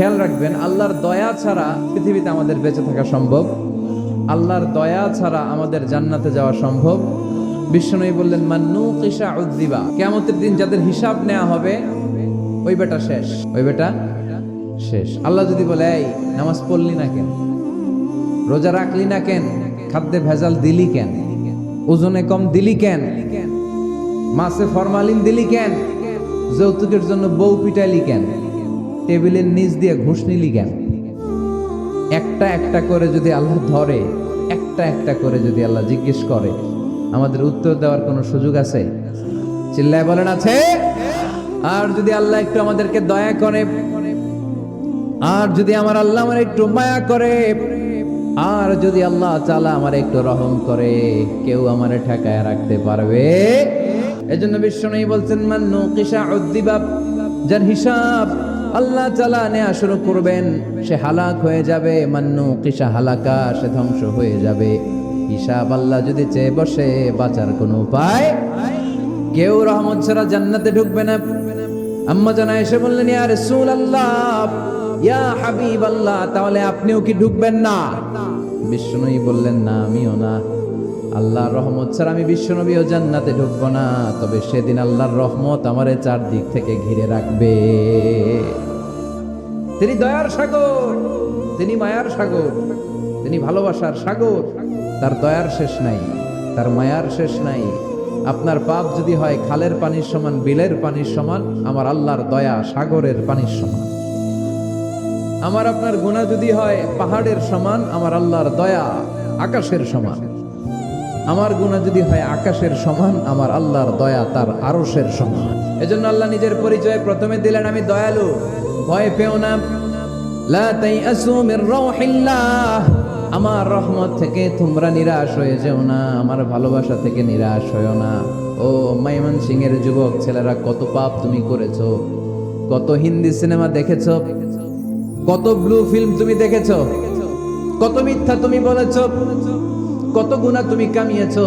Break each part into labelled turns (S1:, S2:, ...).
S1: খেয়াল রাখবেন, আল্লাহর দয়া ছাড়া পৃথিবীতে আমাদের বেঁচে থাকা সম্ভব। আল্লাহর দয়া ছাড়া আমাদের জান্নাতে যাওয়া সম্ভব। বিষ্ণুই বললেন মান্নু কিসা উদ্দিবা কেমতের দিন যাদের হিসাব নেওয়া হবে, ওই বেটা শেষ। ওই বেটা শেষ। আল্লাহ যদি বলে, এই, নামাজ পড়লি না কেন? রোজা রাখলি না কেন? খাদ্যে ভেজাল দিলি কেন? ওজনে কম দিলি কেন? মাছে ফরমালিন দিলি কেন? যৌতুকের জন্য বউ পিটাইলি কেন? টেবিলের নিচ দিয়ে ঘুষ নিলি কেন? একটা একটা করে যদি আল্লাহ ধরে, একটা একটা করে যদি আল্লাহ জিজ্ঞেস করে, আমাদের উত্তর দেওয়ার কোনো সুযোগ আছে? চিল্লায় বলেন, আছে। আর যদি আল্লাহ একটু আমাদেরকে দয়া করে, আর যদি আমার আল্লাহ আমার একটু মায়া করে, আর যদি আল্লাহ চালা আমার একটু রহম করে, কেউ আমার ঠেকায় রাখতে পারবে? এজন্য বিষ্ণু বলছেন মান্নু কিসা উদ্দিবাব যার হিসাব আল্লাহ চালা নেয়া শুরু করবেন, সে হালাক হয়ে যাবে, মান্নু কিসা হালাকা, সে ধ্বংস হয়ে যাবে। হিসাব আল্লাহ যদি চেয়ে বসে, বাঁচার কোনো উপায় কেউ রহমত ছাড়া জান্নাতে ঢুকবে না। আম্মা জানা এসে বললেন, ইয়া রাসূল আল্লাহ ইয়া হাবিব আল্লাহ তাহলে আপনিও কি ঢুকবেন না? বিষ্ণুই বললেন, না, আমিও না। আল্লাহর রহমত ছাড়া আমি বিশ্বনবীও জান্নাতে ঢুকবো না। তবে সেদিন আল্লাহর রহমত আমারে চারদিক থেকে ঘিরে রাখবে। তিনি দয়ার সাগর, তিনি মায়ার সাগর, তিনি ভালোবাসার সাগর। তার দয়ার শেষ নাই, তার মায়ার শেষ নাই। আপনার পাপ যদি হয়, খালের পানির সমান, বিলের পানির সমান, আমার আল্লাহর দয়া সাগরের পানির সমান। আমার আপনার গুণা যদি হয়, পাহাড়ের সমান, আমার আল্লাহর দয়া আকাশের সমান। আমার গুণা যদি হয়, আকাশের সমান, আমার আল্লাহর দয়া তার আরশের সমান। এজন্য আল্লাহ নিজের পরিচয় প্রথমে দিলেন, আমি দয়ালু। ভয় পেও না। আমার রহমত থেকে তোমরা নিরাশ হয়ে যেও না। আমার ভালোবাসা থেকে নিরাশ হয়েও না। ও মাইমন সিং এর যুবক, ছেলেরা, কত পাপ তুমি করেছ। কত হিন্দি সিনেমা দেখেছ। কত ব্লু ফিল্ম তুমি দেখেছ। কত মিথ্যা তুমি বলেছ। কত গুণা তুমি কামিয়েছো।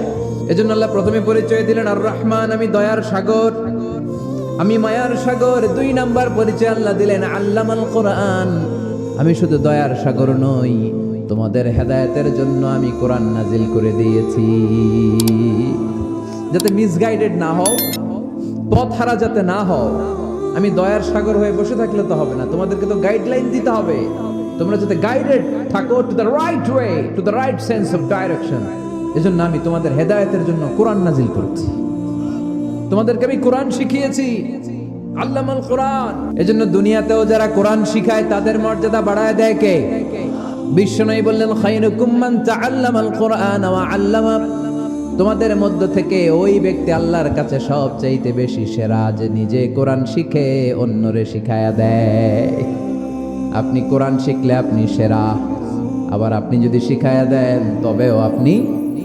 S1: এজন্য আল্লাহ প্রথমে পরিচয় দিলেন আর রহমান আমি দয়ার সাগর। আমি মায়ার সাগর। দুই নাম্বার পরিচয় আল্লাহ দিলেন, আল্লামাল কোরআন। আমি শুধু দয়ার সাগর নই, তোমাদের হেদায়তের জন্য আমি কোরআন নাজিল করে দিয়েছি। যাতে মিসগাইডেড না হও পথ হারা যাতে না হও, আমি দয়ার সাগর হয়ে বসে থাকলে তো হবে না। তোমাদেরকে তো গাইডলাইন দিতে হবে। তোমরা যাতে গাইডেড থাকো to the right way to the right sense of direction এজন্য আমি তোমাদের হেদায়তের জন্য কোরআন নাজিল করছি। তোমাদেরকে আমি কোরআন শিখিয়েছি, আল্লামাল কোরআন। এজন্য দুনিয়াতেও যারা কোরআন শিখায়, তাদের মর্যাদা বাড়ায় দেয় কে? বিশ্বনবী বললেন, খায়রুকুম মান তাআল্লামাল কোরআন ওয়া আল্লামা তোমাদের মধ্য থেকে ওই ব্যক্তি আল্লাহর কাছে সবচাইতে বেশি সেরা যে নিজে কোরআন শিখে অন্যরে শিখায়া দেয়। আপনি কোরআন শিখলে আপনি সেরা, আবার আপনি যদি শিখায়া দেন, তবেও আপনি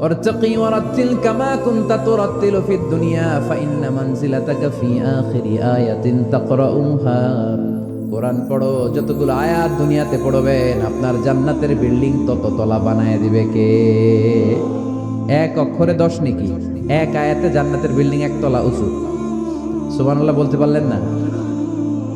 S1: وارتقي ورتل كما كنت ترتل في الدنيا فإن منزلتك في آخر آية تقرأها কোরআন পড়ো যতগুলো আয়াত দুনিয়াতে পড়বেন আপনার জান্নাতের বিল্ডিং তত তলা বানায় দিবে কে এক অক্ষরে দশ নাকি এক আয়াতে জান্নাতের বিল্ডিং একতলা উঁচু সুবহানাল্লাহ বলতে পারলেন না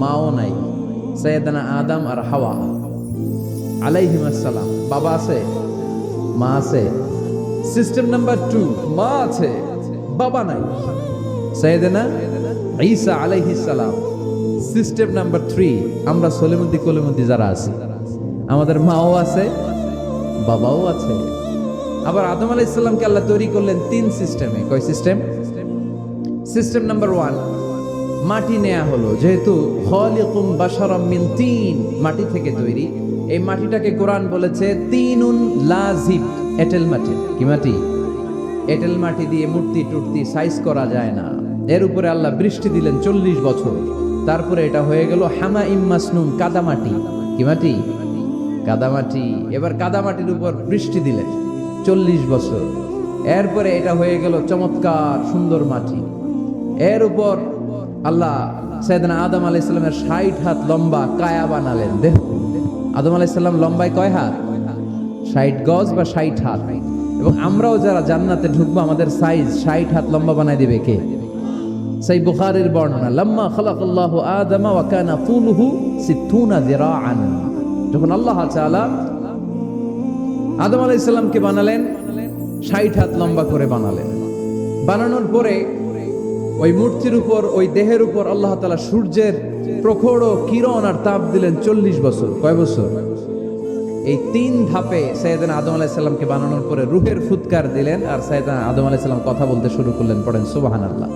S1: মাও নাই, সৈয়দানা আদম আর হাওয়া। আলাইহিম আসসালাম। বাবা আছে, মা আছে। সিস্টেম নাম্বার টু, মা আছে, বাবা নাই। সৈয়দানা ঈসা আলাইহিস সালাম। সিস্টেম নাম্বার থ্রি, আমরা সলিমুদ্দি কলিমুদ্দি যারা আছি। আমাদের মাও আছে, বাবাও আছে। আবার আদম আলাইহিস সালামকে আল্লাহ তৈরি করলেন তিন সিস্টেমে। কয় সিস্টেম? সিস্টেম নাম্বার ওয়ান মাটি নেয়া হলো। যেহেতু খলিকুম বাশারাম মিন তিন মাটি থেকে তৈরি, এই মাটিটাকে কোরআন বলেছে তিনুন লাজিব, এটেল মাটি। কি মাটি? এটেল মাটি দিয়ে মূর্তি টুর্তি সাইজ করা যায় না। এর উপরে আল্লাহ বৃষ্টি দিলেন চল্লিশ বছর। তারপরে এটা হয়ে গেল হামা ইম্মাসনুন কাদামাটি। কি মাটি? কাদামাটি। এবার কাদামাটির উপর বৃষ্টি দিলেন চল্লিশ বছর। এরপরে এটা হয়ে গেল চমৎকার সুন্দর মাটি। এর উপর আল্লাহ সৈয়দনা আদম আলাইহিস সালামের ষাট হাত লম্বা কায়া বানালেন। দেহ আদম আলাইহিস সালাম লম্বায় কয় হাত? ষাট গজ বা ষাট হাত? এবং আমরাও যারা জান্নাতে ঢুকবো, আমাদের সাইজ ষাট হাত লম্বা বানায় দিবে কে? সেই বুখারের বর্ণনা, লম্মা খালাকাল্লাহু আদমা ওয়া কানা তুলুহু সিত্তুনা যিরাআন। যখন আল্লাহ তাআলা আদম আলাইহিস সালামকে বানালেন, ষাট হাত লম্বা করে বানালেন। বানানোর পরে ওই মূর্তির উপর, ওই দেহের উপর আল্লাহ তালা সূর্যের প্রখর কিরণ আর তাপ দিলেন চল্লিশ বছর। কয় বছর? এই তিন ধাপে সৈয়দান আদম আলাইসাল্লামকে বানানোর পরে রুহের ফুৎকার দিলেন আর সৈয়দান আদম আলাইসাল্লাম কথা বলতে শুরু করলেন, পড়েন সুবাহান আল্লাহ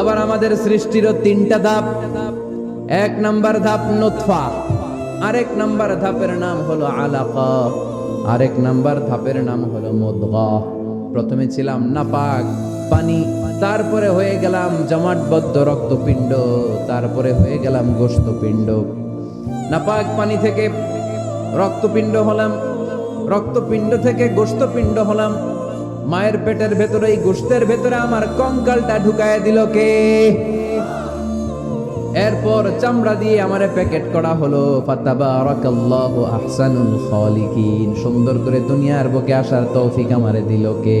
S1: আবার আমাদের সৃষ্টিরও তিনটা ধাপ। এক নাম্বার ধাপ নোৎফা আরেক নাম্বার ধাপের নাম হলো আলাকা, আরেক নাম্বার ধাপের নাম হলো মুদগা। প্রথমে ছিলাম নাপাক, পানি তারপরে হয়ে গেলাম জমাটবদ্ধ রক্তপিণ্ড, তারপরে হয়ে গেলাম গোস্তপিণ্ড নাপাক পানি থেকে রক্তপিণ্ড হলাম, রক্তপিণ্ড থেকে গোস্তপিণ্ড হলাম। মায়ের পেটের ভেতরে গোস্তের ভেতরে আমার কঙ্কালটা ঢুকায় দিল কে? এরপর চামড়া দিয়ে আমারে প্যাকেট করা হলো সুন্দর করে দুনিয়ার বুকে আসার তৌফিক আমারে দিল কে?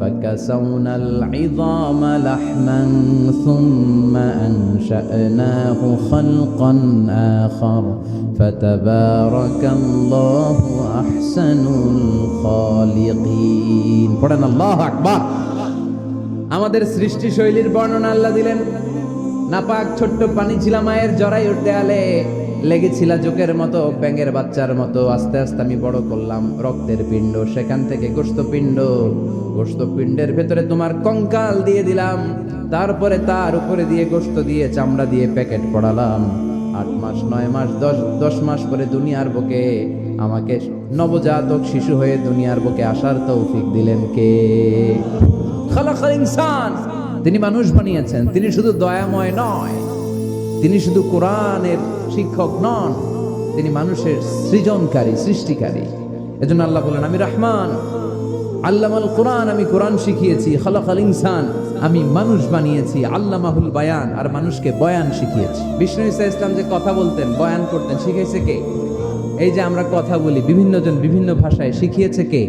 S1: فكسونا العظام لحما ثم أنشأناه خلقا آخر فتبارك الله আহসানুল খালিকিন পড়েন আল্লাহ আকবার আমাদের সৃষ্টি শৈলীর বর্ণনা আল্লাহ দিলেন নাপাক ছোট্ট পানি ছিল মায়ের জরাই উঠতে আলে লেগেছিল জোকের মতো, ব্যাঙের বাচ্চার মতো। আস্তে আস্তে আমি বড় করলাম রক্তের পিণ্ড, সেখান থেকে গোস্ত পিণ্ড গোস্ত পিণ্ডের ভেতরে তোমার কঙ্কাল দিয়ে দিলাম। তারপরে তার উপরে দিয়ে গোস্ত দিয়ে চামড়া দিয়ে প্যাকেট পড়ালাম। আট মাস, নয় মাস, দশ দশ মাস পরে দুনিয়ার বুকে আমাকে নবজাতক শিশু হয়ে দুনিয়ার বুকে আসার তৌফিক দিলেন কে? খালাকাল ইনসান! তিনি মানুষ বানিয়েছেন। তিনি শুধু দয়াময় নয়, তিনি শুধু কোরআনের শিক্ষক নন, তিনি মানুষের সৃজনকারী, সৃষ্টিকারী। এজন্য আল্লাহ বলেন, আমি রহমান, আল্লামাল কোরআন, আমি কোরআন শিখিয়েছি, খালাকাল ইনসান, আমি মানুষ বানিয়েছি, আল্লামাহুল বায়ান, আর মানুষকে বয়ান শিখিয়েছি। বিষ্ণু ইসা ইসলাম যে কথা বলতেন, বয়ান করতেন, শিখেছে কে? এই যে আমরা কথা বলি, বিভিন্ন জন বিভিন্ন ভাষায়, শিখিয়েছে কে?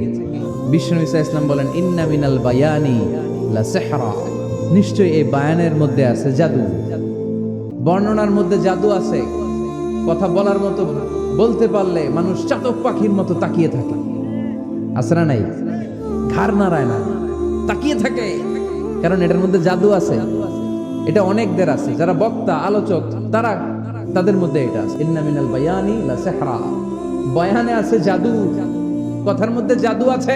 S1: বিষ্ণু ইসা ইসলাম বলেন, ইন্না মিনাল বায়ানি নিশ্চয়ই এই বায়ানের মধ্যে আছে জাদু। বর্ণনার মধ্যে জাদু আছে। কথা বলার মতো, বলতে পারলে মানুষ চাতক পাখির মতো তাকিয়ে থাকে। আসরা নাই? ঘাড় নাড়ায় না। তাকিয়ে থাকে। কারণ এটার মধ্যে জাদু আছে। এটা অনেকদের আছে। যারা বক্তা, আলোচক, তারা তাদের মধ্যে এটা আছে। ইন্না মিনাল বায়ানি লা বয়ানে আছে জাদু। কথার মধ্যে জাদু আছে।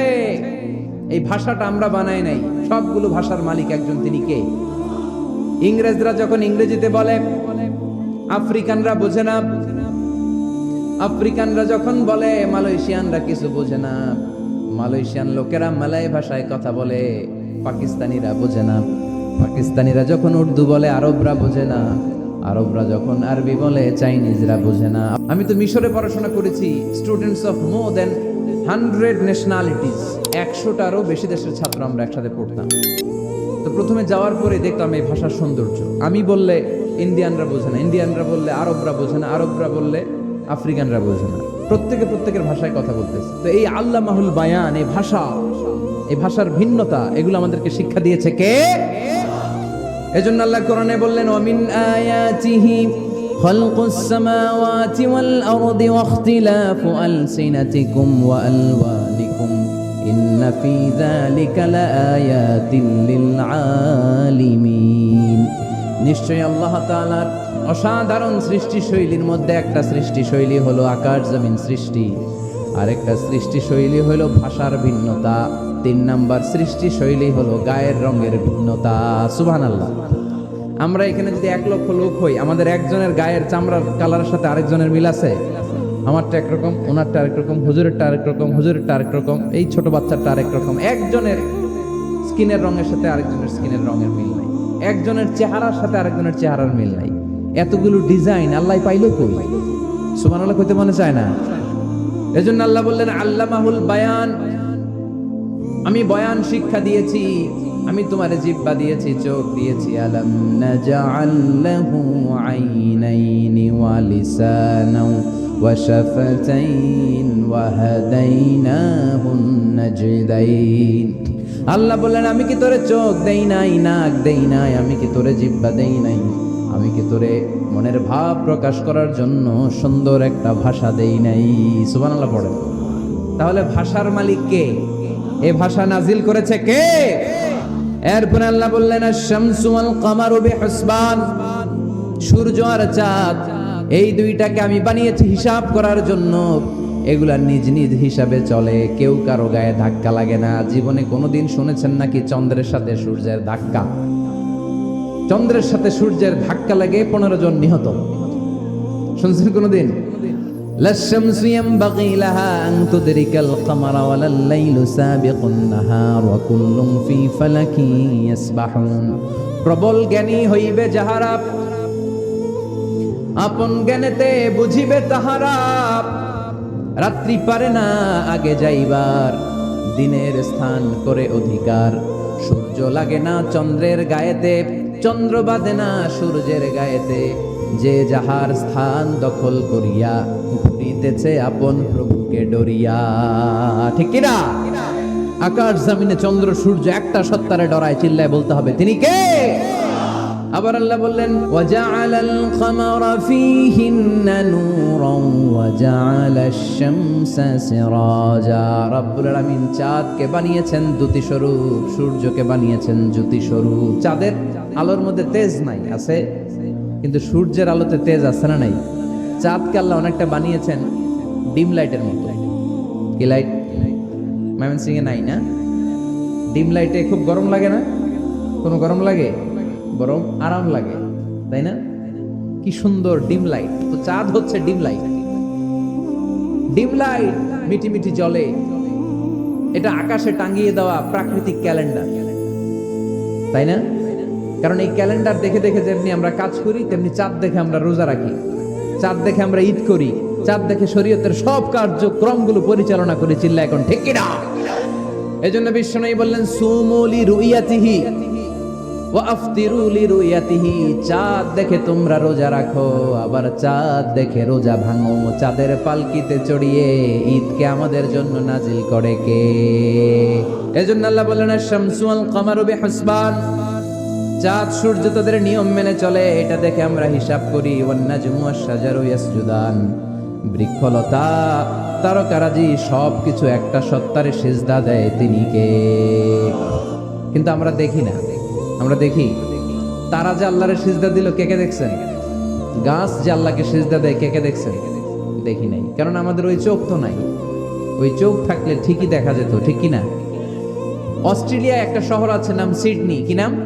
S1: এই ভাষাটা আমরা বানাই নাই। সবগুলো ভাষার মালিক একজন তিনি কে? ইংরেজরা যখন ইংরেজিতে বলে, আফ্রিকানরা বোঝে না। আফ্রিকানরা যখন বলে, মালয়েশিয়ানরা কিছু বোঝে না। মালয়েশিয়ান লোকেরা মালয় ভাষায় কথা বলে, পাকিস্তানিরা বোঝে না। পাকিস্তানিরা যখন উর্দু বলে, আরবরা বোঝে না। আরবরা যখন আরবি বলে, চাইনিজরা বোঝে না। আমি তো মিশরে পড়াশোনা করেছি students of more than hundred nationalities একশোটারও বেশি দেশের ছাত্র আমরা একসাথে পড়তাম। তো প্রথমে যাওয়ার পরে দেখলাম এই ভাষার সৌন্দর্য। আমি বললে, ইন্ডিয়ানরা বোঝে না। ইন্ডিয়ানরা বললে, আরবরা বোঝে না। আরবরা বললে আফ্রিকানরা বোঝে না প্রত্যেকে প্রত্যেকের ভাষায় কথা বলতেছে তো এই আল্লাহ মাহুল বায়ান এই ভাষা এই ভাষার ভিন্নতা এগুলো আমাদেরকে শিক্ষা দিয়েছে কে এজন্য আল্লাহ কোরআনে বললেন ওমিন আয়াতিহি خلق السماوات والأرض واختلاف ألسنتكم وألوانكم إن في ذلك لآيات للعالمين নিশ্চয়ই আল্লাহ তাআলার অসাধারণ সৃষ্টি শৈলীর মধ্যে একটা সৃষ্টি শৈলী হলো আকাশ জমিন সৃষ্টি, আরেকটা সৃষ্টি শৈলী হলো ভাষার ভিন্নতা। তিন নাম্বার সৃষ্টি শৈলী হলো গায়ের রঙের ভিন্নতা। সুবহানাল্লাহ। আমরা এখানে যদি এক লক্ষ লোক হই, আমাদের একজনের গায়ের চামড়ার কালারের সাথে আরেকজনের মিল আছে? আমারটা একরকম, ওনারটা আরেক রকম হুজুরেরটা আরেক রকম হুজুরেরটা আরেক রকম এই ছোট বাচ্চারটা আরেক রকম একজনের স্কিনের রঙের সাথে আরেকজনের স্কিনের রঙের মিল নাই। একজনের চেহারার সাথে আরেকজনের চেহারার মিল নাই। এতগুলো ডিজাইন আল্লাহ পাইলো কই? সুমান আল্লাহ কইতে মনে চায় না? এজন্য আল্লাহ বললেন আল্লাহ মাহুল বায়ান, আমি বয়ান শিক্ষা দিয়েছি, আমি তোমার জিব্বা দিয়েছি, চোখ দিয়েছি। আলাম নাজআল্লাহু আইনাইনি ওয়া লিসানাও ওয়া শাফাতাইন ওয়া হাদাইনাহুন নাজদাইন। আল্লাহ বললেন, আমি কি তোরে চোখ দেই নাই, নাক দেই নাই? আমি কি তোরে জিব্বা দেই নাই? আমি কি তোরে মনের ভাব প্রকাশ করার জন্য সুন্দর একটা ভাষা দেই নাই? সুবহানাল্লাহ পড়ে তাহলে ভাষার মালিক কে? এ ভাষা নাজিল করেছে কে? এরপর আল্লাহ বললেন শামসু আল কামারু বিহুসবান। সূর্য আর চাঁদ, এই দুইটাকে আমি বানিয়েছি হিসাব করার জন্য। এগুলা নিজ নিজ হিসাবে চলে। কেউ কারও গায়ে ধাক্কা লাগে না। জীবনে কোনোদিন শুনেছেন নাকি চন্দ্রের সাথে সূর্যের ধাক্কা? চন্দ্রের সাথে সূর্যের ধাক্কা লাগে পনেরো জন নিহত শুনছেন কোনোদিন لا الشمس ينبغي لها أن تدرك القمر ولا الليل سابق النهار وكل في فلك يسبحون প্রবল জ্ঞানী হইবে যাহারা আপন জ্ঞানেতে বুঝিবে তাহারা রাত্রি পারে না আগে যাইবার দিনের স্থান করে অধিকার সূর্য লাগে না চন্দ্রের গায়েতে চন্দ্র বাদে না সূর্যের গায়েতে। যে যাহার স্থান দখল করিয়া ঘুরিতেছে আপন প্রভুকে ডরিয়া। ঠিক কিনা? আকাশ জমিনে চন্দ্র, সূর্য একটা সত্তারে ডরায়, চিল্লায় বলতে হবে, তিনি কে? আবার আল্লাহ বললেন ওয়াজআলাল কামারা ফীহিন্না নূরান ওয়াজআলাশ শামসা সিরাজা। রব্বুল আলামিন চাঁদকে বানিয়েছেন দ্যুতি স্বরূপ সূর্যকে বানিয়েছেন জ্যোতি স্বরূপ চাঁদের আলোর মধ্যে তেজ নাই, আছে? কিন্তু সূর্যের আলোতে তেজ আছে না নাই? চাঁদকে আল্লাহ অনেকটা বানিয়েছেন ডিম লাইটের মতো। কি লাইট? ময়মনসিং এ নাই না? ডিম লাইটে খুব গরম লাগে না? কোনো গরম লাগে? গরম আরাম লাগে, তাই না? কি সুন্দর ডিম লাইট। তো চাঁদ হচ্ছে ডিম লাইট। ডিম লাইট মিটি মিটি জলে। এটা আকাশে টাঙ্গিয়ে দেওয়া প্রাকৃতিক ক্যালেন্ডার, তাই না? কারণ এই ক্যালেন্ডার দেখে দেখে যেমনি আমরা কাজ করি, তেমনি চাঁদ দেখে আমরা রোজা রাখি। চাঁদ দেখে আমরা ঈদ করি, চাঁদ দেখে শরীয়তের সব কার্যক্রমগুলো পরিচালনা করে চিল্লা এখন, ঠিক কিনা? এই জন্য বিশ্বনয়ী বললেন সুমুলি রুইয়াতিহি চাঁদ দেখে তোমরা রোজা রাখো, আবার চাঁদ দেখে রোজা ভাঙো। চাঁদের পালকিতে চড়িয়ে ঈদকে আমাদের জন্য নাজিল করে কে? এজন্য আল্লাহ বললেন শামসু আল কামারু বিহাসবান। চাঁদ সূর্য তাদের নিয়ম মেনে চলে, এটা দেখে আমরা হিসাব করি, ওয়ান্নাজমু আশ-শাজারু ইয়াসজুদান। বৃক্ষলতা, তারকারাজি সব কিছু একটা সত্তারে সেজদা দেয় তিনি কে? কিন্তু আমরা দেখি না, আমরা দেখি, তারা যে আল্লাহরে সিজদা দিল, কে কে দেখছেন? গাছ যে আল্লাহকে সিজদা দেয়, কে কে দেখছেন? দেখি নাই কারণ আমাদের ওই চোখ তো নাই। ওই চোখ থাকলে ঠিকই দেখা যেত, ঠিক কি না অস্ট্রেলিয়া একটা শহর আছে, নাম সিডনি, কি নাম?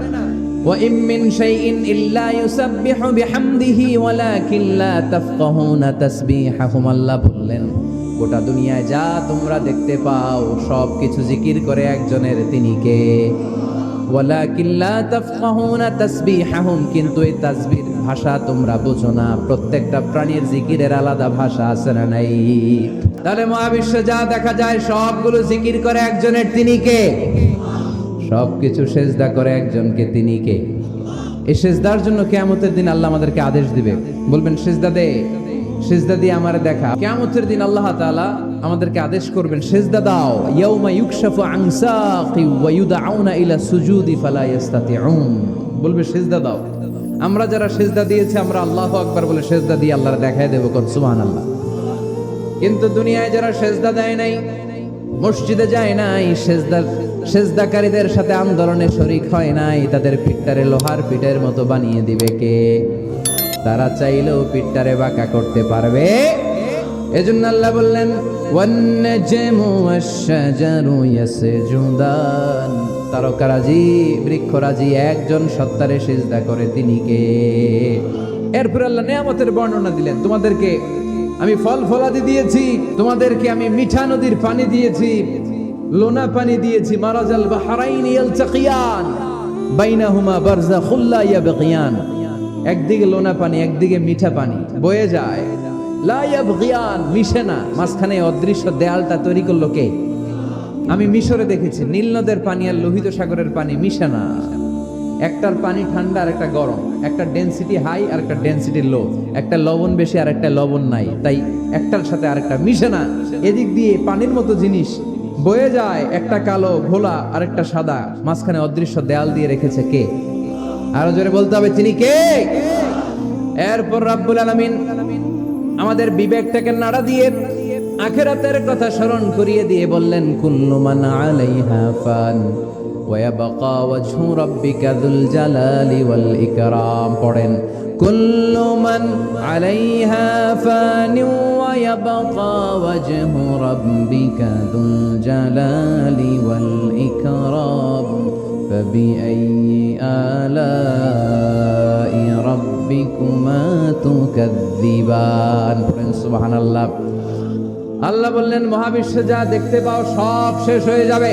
S1: وإن من شيء إلا يسبح بحمده ولكن لا تفقهون تسبيحهم আল্লাহ বললেন গোটা দুনিয়ায় যা তোমরা দেখতে পাও সব কিছু জিকির করে একজনের তিনি কে ওয়ালাকিন লা তাফকাহুনা তাসবিহাহুম কিন্তু এই তাসবির ভাষা তোমরা বুঝো না প্রত্যেকটা প্রাণীর জিকিরের আলাদা ভাষা আছে না নাই তাহলে মহাবিশ্ব যা দেখা যায় সবগুলো জিকির করে একজনের তিনি কে সবকিছু সেজদা করে একজনকে, তিনি কে? এই সেজদার জন্য কেয়ামতের দিন আল্লাহ আমাদেরকে আদেশ দিবে। বলবেন, সেজদা দে, সেজদা দিয়ে আমার দেখা। কেয়ামতের দিন আল্লাহ তাআলা আমাদেরকে আদেশ করবেন, সেজদা দাও। ইয়াউমা ইউকশাফু আন সাকি ওয়া ইউদআউনা ইলা সুজুদি ফালা ইস্তাতিউন বলবে, সেজদা দাও। আমরা যারা সেজদা দিয়েছি, আমরা আল্লাহু আকবার বলে সেজদা দিয়ে আল্লাহর দেখায় দেব, কোন সুবহানাল্লাহ। কিন্তু দুনিয়ায় যারা সেজদা দেয় নাই, মসজিদে যায় নাই সেজদার সেজদাকারীদের সাথে আন্দোলনে শরিক হয় নাই, তাদের পিঠটারে লোহার পিঠের মতো বানিয়ে দিবে কে? তারা চাইলেও পিঠটারে বাঁকা করতে পারবে। এজন্য আল্লাহ বললেন তারকারাজি, বৃক্ষরাজি, একজন সত্তারে সিজদা করে তিনি কে? এরপর আল্লাহ নিয়ামতের বর্ণনা দিলেন, তোমাদেরকে আমি ফল ফলাদি দিয়েছি, তোমাদেরকে আমি মিঠা নদীর পানি দিয়েছি লোনা পানি দিয়েছি মারাজাল বাহারাইন ইয়ালতাকিয়ান, বাইনাহুমা বারযাখুল লা ইয়াবগিয়ান। একদিকে লোনা পানি, একদিকে মিঠা পানি, বয়ে যায়। লা ইয়াবগিয়ান, মিশে না। মাঝখানে অদৃশ্য দেয়ালটা তৈরি করল কে? আমি মিশরে দেখেছি, নীল নদের পানি আর লোহিত সাগরের পানি মিশে না। একটার পানি ঠান্ডা আর একটা গরম, একটা ডেনসিটি হাই আর একটা ডেনসিটি লো একটা লবণ বেশি আর একটা লবণ নাই, তাই একটার সাথে আরেকটা মিশে না। এদিক দিয়ে পানির মতো জিনিস বয়ে যায় একটা কালো, ভোলা আর একটা সাদা, মাঝখানে অদৃশ্য দেয়াল দিয়ে রেখেছে কে? আরও জোরে বলতে হবে, তিনি কে? এরপর রাব্বুল আলামিন আমাদের বিবেকটাকে নাড়া দিয়ে আখেরাতের কথা স্মরণ করিয়ে দিয়ে বললেন, কুল্লু আলাইহা ফান ওয়াবকা ওয়াজহু রাব্বিকা যুল জালালি ওয়াল ইকরাম। পড়েন كل من عليها فان ويبقى وجه ربك ذو الجلال والإكرام فبأي آلاء ربكما تكذبان পড়েন সুবহান আল্লাহ আল্লাহ বললেন মহাবিশ্বে যা দেখতে পাও সব শেষ হয়ে যাবে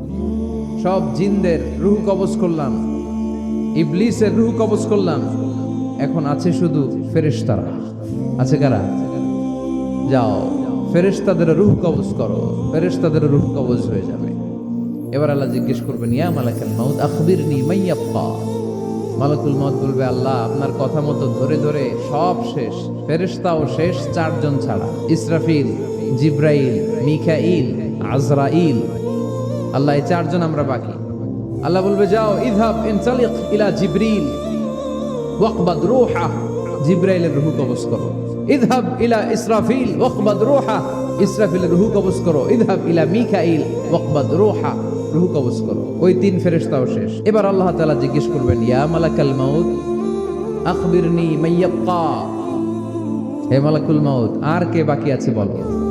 S1: সব জিনদের রুহ কবজ করলাম। ইবলিসের রুহ কবজ করলাম। এখন আছে শুধু ফেরেশতারা। আছে কারা? যাও, ফেরেশতাদের রুহ কবজ করো। ফেরেশতাদের রুহ কবজ হয়ে যাবে। এবার আল্লাহ জিজ্ঞেস করবেন, ইয়া মালাকাল মাউত, আখবিরনি মাইয়াপ্পা মালাকুল মত বলবে, আল্লাহ, আপনার কথা মতো ধরে ধরে সব শেষ। ফেরেশতাও শেষ চারজন ছাড়া। ইসরাফিল, জিব্রাইল, মিকাইল, আজরাইল আল্লাহ, এই চারজন আমরা বাকি। আল্লাহ বলবে, যাও, ইযহাব ইনসালিক ইলা জিবরিল, ওয়াকবাদ রূহা। জিব্রাইলের রুহু কবজ করো। ইযহাব ইলা ইসরাফিল, ওয়াকবাদ রূহা। ইসরাফিলের রুহু কবজ করো। ইযহাব ইলা মিকাইল, ওয়াকবাদ রূহা। রুহু কবজ করো। ওই তিন ফেরেশতাও শেষ। এবার আল্লাহ তাআলা জিজ্ঞেস করবেন, ইয়া মালাকাল মাউত, আখবিরনি মাইয়াবকা হে মালাকুল মাউত, আর কে বাকি আছে বলো?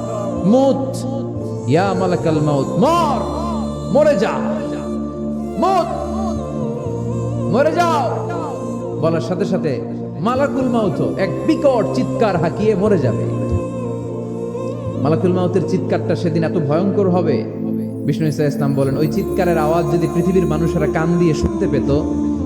S1: মুত। ইয়া মালাকাল মাউত, মর, মরে যা মুত, মরে যাও। বলার সাথে সাথে মালাকুল মাউত এক বিকট চিৎকার হাঁকিয়ে মরে যাবে। মালাকুল মাউতের চিৎকারটা সেদিন এত ভয়ঙ্কর হবে। বিষ্ণু ইসা ইসলাম বলেন, ওই চিৎকারের আওয়াজ যদি পৃথিবীর মানুষেরা কান দিয়ে শুনতে পেত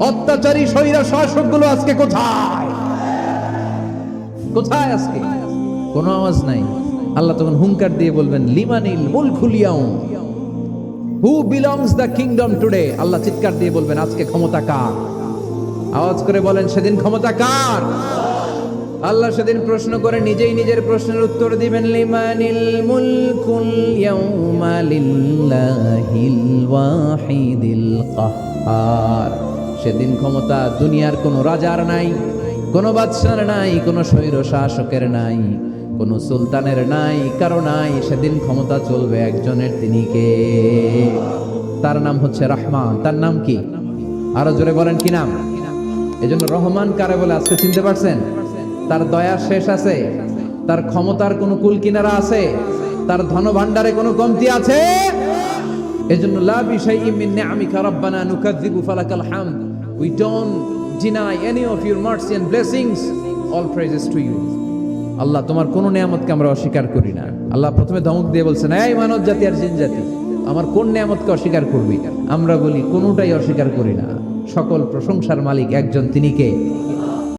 S1: অত্যাচারী স্বৈরা শাসকগুলো আজকে কোথায়? কোথায় আজকে? কোনো আওয়াজ নাই। আল্লাহ তখন হুঙ্কার দিয়ে বলবেন, লিমানিল মুলকুল ইয়াউম who belongs the kingdom today Allah চিৎকার দিয়ে বলবেন, আজকে ক্ষমতা কার? আওয়াজ করে বলেন, সেদিন ক্ষমতা কার? আল্লাহ সেদিন প্রশ্ন করে নিজেই নিজের প্রশ্নের উত্তর দিবেন, লিমানিল মুলকুল ইয়াউমা লিল্লাহিল ওয়াহিদিল কাহ্হার সেদিন ক্ষমতা দুনিয়ার কোনো রাজার নাই, কোনো বাদশার নাই, কোনো স্বৈর শাসকের নাই, কোনো সুলতানের নাই, কারও নাই, সেদিন ক্ষমতা চলবে একজনের তিনি কে? তার নাম হচ্ছে রহমান। তার নাম কি? আরও জোরে বলেন কি নাম? এজন্য রহমান কারে বলে আজকে চিনতে পারছেন? তার দয়ার শেষ আছে, তার ক্ষমতার কোনো কুল কিনারা আছে, তার ধন ভাণ্ডারে কোনো কমতি আছে? এজন্য লা বিশাইইম মিন নিআমিকা রাব্বানা নুকাযযিবু ফালাকাল হামদ। We don't deny any of your mercy and blessings. All praises to you. Allah, তোমার কোনো নিয়ামতকে আমরা অস্বীকার করি না আল্লাহ প্রথমে ধমক দিয়ে বলছেন, এই মানব জাতি আর জিন জাতি, আমার কোন নিয়ামতকে অস্বীকার করবি আমরা বলি, কোনোটাই অস্বীকার করি না সকল প্রশংসার মালিক একজন, তিনি কে